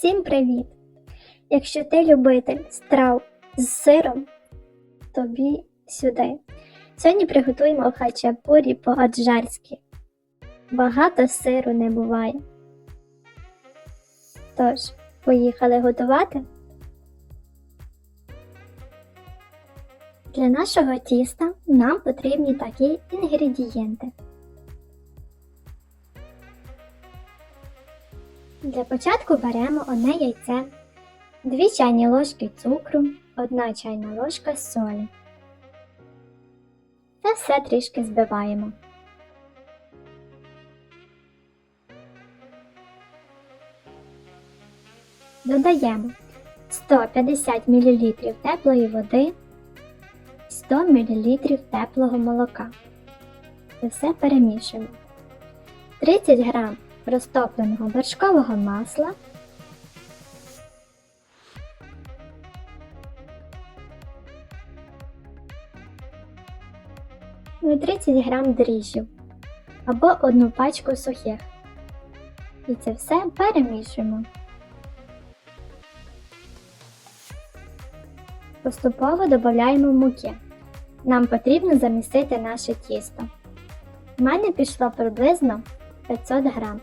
Всім привіт! Якщо ти любитель страв з сиром, тобі сюди. Сьогодні приготуємо хачапурі по-аджарськи. Багато сиру не буває. Тож, поїхали готувати. Для нашого тіста нам потрібні такі інгредієнти. Для початку беремо одне яйце, 2 чайні ложки цукру, 1 чайна ложка солі. Це все трішки збиваємо. Додаємо 150 мл теплої води, 100 мл теплого молока. Це все перемішуємо. 30 г розтопленого вершкового масла, і 30 г дріжджів або одну пачку сухих. І це все перемішуємо. Поступово додаємо муки. Нам потрібно замісити наше тісто. У мене пішло приблизно 500 грам.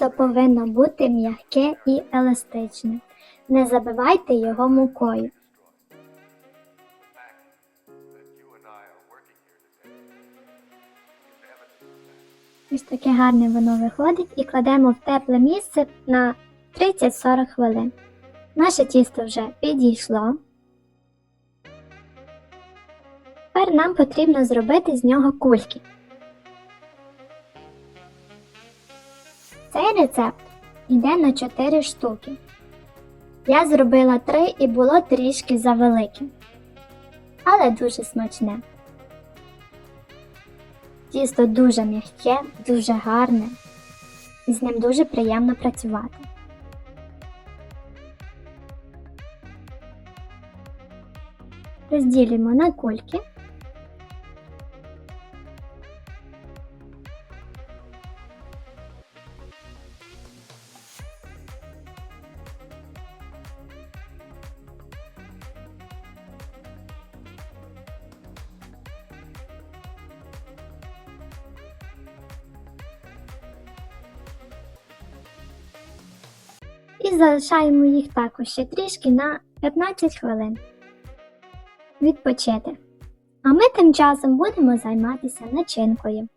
Тісто повинно бути м'яке і еластичне. Не забивайте його мукою. Ось таке гарне воно виходить і кладемо в тепле місце на 30-40 хвилин. Наше тісто вже підійшло. Тепер нам потрібно зробити з нього кульки. Цей рецепт йде на 4 штуки. Я зробила 3 і було трішки завелике, але дуже смачне. Тісто дуже м'яке, дуже гарне, і з ним дуже приємно працювати. Розділимо на кульки. І залишаємо їх також ще трішки на 15 хвилин. Відпочити. А ми тим часом будемо займатися начинкою.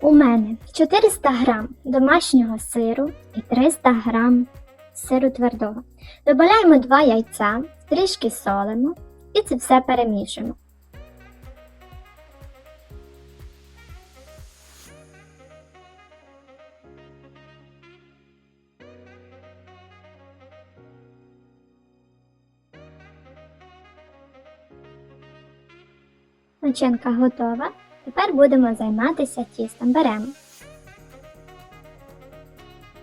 У мене 400 г домашнього сиру і 300 г сиру твердого. Додаємо 2 яйця, трішки солимо і це все перемішуємо. Начинка готова. Тепер будемо займатися тістом. Беремо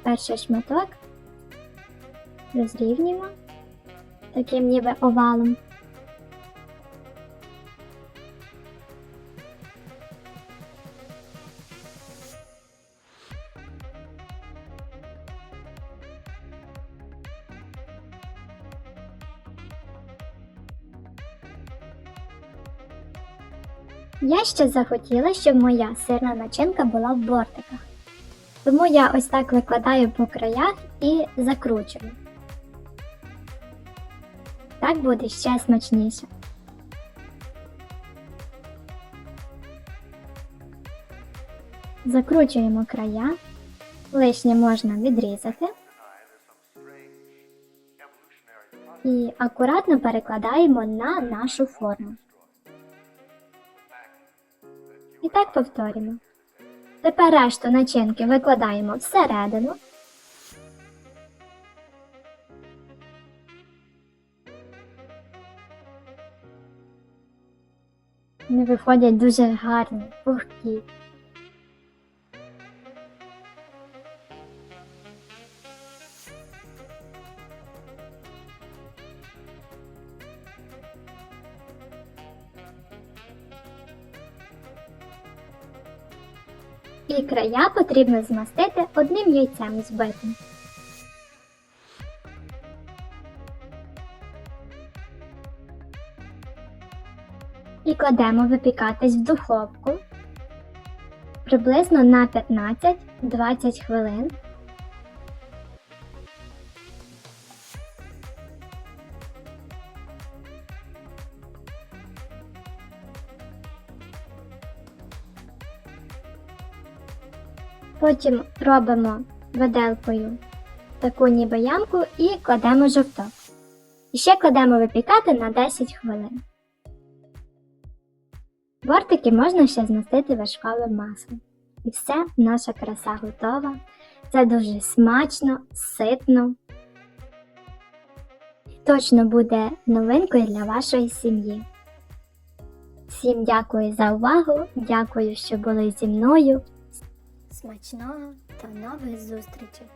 перший шматок, розрівнюємо таким ніби овалом. Я ще захотіла, щоб моя сирна начинка була в бортиках. Тому я ось так викладаю по краях і закручую. Так буде ще смачніше. Закручуємо края, лишнє можна відрізати і акуратно перекладаємо на нашу форму. Так повторюємо. Тепер решту начинки викладаємо всередину. Вони виходять дуже гарні, пухкі. І края потрібно змастити одним яйцем збитим. І кладемо випікатись в духовку приблизно на 15-20 хвилин. Потім робимо виделкою таку ніби ямку і кладемо жовток. І ще кладемо випікати на 10 хвилин. Бортики можна ще змастити вершковим маслом. І все, наша краса готова. Це дуже смачно, ситно. Точно буде новинкою для вашої сім'ї. Всім дякую за увагу, дякую, що були зі мною. Смачного та нових зустрічей!